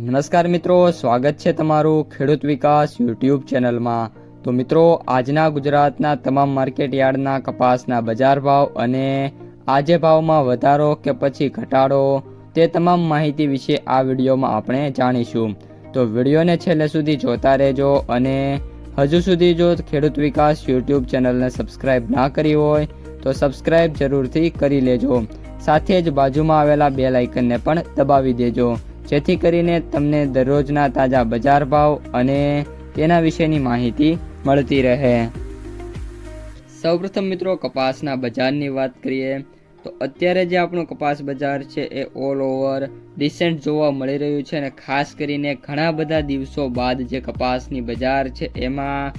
નમસ્કાર મિત્રો, સ્વાગત છે તમારું ખેડૂત વિકાસ યુટ્યુબ ચેનલમાં. તો મિત્રો, આજના ગુજરાતના તમામ માર્કેટ યાર્ડના કપાસના બજાર ભાવ અને આજે ભાવમાં વધારો કે પછી ઘટાડો તે તમામ માહિતી વિશે આ વિડીયોમાં આપણે જાણીશું. તો વિડીયોને છેલ્લે સુધી જોતા રહેજો અને હજુ સુધી જો ખેડૂત વિકાસ યુટ્યુબ ચેનલને સબસ્ક્રાઇબ ના કરી હોય, તો સબસ્ક્રાઇબ જરૂરથી કરી લેજો. સાથે જ બાજુમાં આવેલા બે લાઇકનને પણ દબાવી દેજો. જેથી કરીને તમને દરરોજના તાજા બજાર ભાવ અને તેના વિશેની માહિતી મળતી રહે. સૌપ્રથમ મિત્રો, કપાસના બજારની વાત કરીએ, તો અત્યારે જે આપણું કપાસ બજાર છે એ ઓલ ઓવર ડિસેન્ટ જોવા મળી રહ્યું છે અને ખાસ કરીને ઘણા બધા દિવસો બાદ જે કપાસની બજાર છે એમાં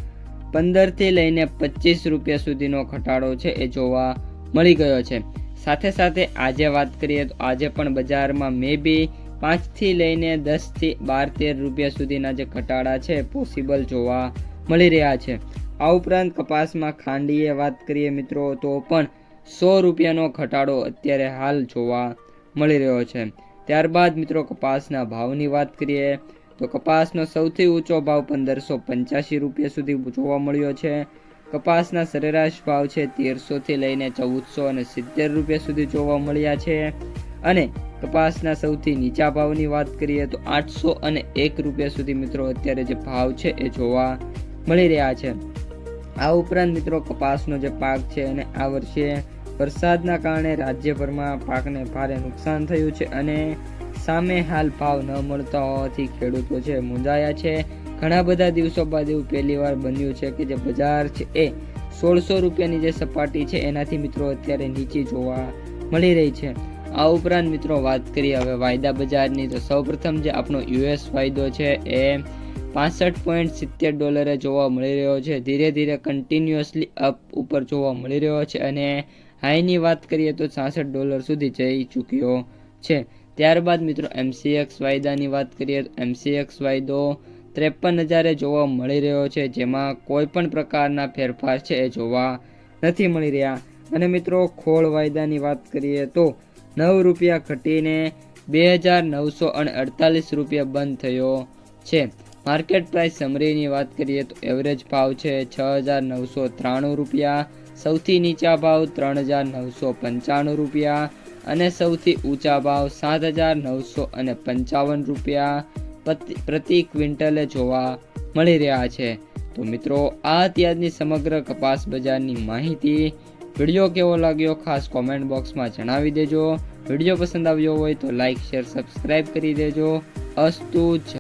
પંદરથી લઈને પચીસ રૂપિયા સુધીનો ઘટાડો છે એ જોવા મળી ગયો છે. સાથે સાથે આજે વાત કરીએ તો આજે પણ બજારમાં મે બી પાંચથી લઈને દસથી બાર તેર રૂપિયા સુધીના જે ઘટાડા છે પોસિબલ જોવા મળી રહ્યા છે. આ ઉપરાંત કપાસમાં ખાંડીએ વાત કરીએ મિત્રો, તો પણ સો રૂપિયાનો ઘટાડો અત્યારે હાલ જોવા મળી રહ્યો છે. ત્યારબાદ મિત્રો, કપાસના ભાવની વાત કરીએ, તો કપાસનો સૌથી ઊંચો ભાવ પંદરસો પંચ્યાસી રૂપિયા સુધી જોવા મળ્યો છે. કપાસના સરેરાશ ભાવ છે તેરસોથી લઈને ચૌદસો અને સિત્તેર રૂપિયા સુધી જોવા મળ્યા છે. અને કપાસના સૌથી નીચા ભાવની વાત કરીએ તો આઠસો અને એક રૂપિયા સુધી મિત્રો અત્યારે જે ભાવ છે એ જોવા મળી રહ્યા છે. આ ઉપરાંત મિત્રો કપાસનો જે પાક છે અને આ વર્ષે વરસાદના કારણે રાજ્યભરમાં પાકને ભારે નુકસાન થયું છે અને સામે હાલ ભાવ ન મળતા હોવાથી ખેડૂતો છે મૂંઝાયા છે. ઘણા બધા દિવસો બાદ એવું પહેલી વાર બન્યું છે કે જે બજાર છે એ સોળસો રૂપિયાની જે સપાટી છે એનાથી મિત્રો અત્યારે નીચી જોવા મળી રહી છે. આ ઉપરાંત મિત્રો વાત કરીએ હવે વાયદા બજારની, તો સૌપ્રથમ જે આપણો યુએસ વાયદો છે એ પાસઠ પોઈન્ટ સિત્તેર ડોલરે જોવા મળી રહ્યો છે. ધીરે ધીરે કન્ટિન્યુઅસલી અપ ઉપર જોવા મળી રહ્યો છે અને હાઈની વાત કરીએ તો છાસઠ ડોલર સુધી જઈ ચૂક્યો છે. ત્યારબાદ મિત્રો એમસીએક્સ વાયદાની વાત કરીએ તો એમસીએક્સ વાયદો ત્રેપન હજારે જોવા મળી રહ્યો છે, જેમાં કોઈ પણ પ્રકારના ફેરફાર છે એ જોવા નથી મળી રહ્યા. અને મિત્રો ખોળ વાયદાની વાત કરીએ તો નવ રૂપિયા ઘટીને બે હજાર નવસો અને અડતાલીસ રૂપિયા બંધ થયો છે. માર્કેટ પ્રાઇસ સમરીની વાત કરીએ તો એવરેજ ભાવ છે છ હજાર નવસો ત્રાણું રૂપિયા, સૌથી નીચા ભાવ ત્રણ હજાર નવસો પંચાણું રૂપિયા અને સૌથી ઊંચા ભાવ સાત હજાર નવસો અને પંચાવન રૂપિયા પ્રતિ ક્વિન્ટલે જોવા મળી રહ્યા છે. તો મિત્રો, આ અત્યારની સમગ્ર કપાસ બજારની માહિતી. વીડિયો કેવો લાગ્યો ખાસ કોમેન્ટ બોક્સમાં જણાવી દેજો. વીડિયો પસંદ આવ્યો હોય તો લાઇક શેર સબસ્ક્રાઈબ કરી દેજો. અસ્તુ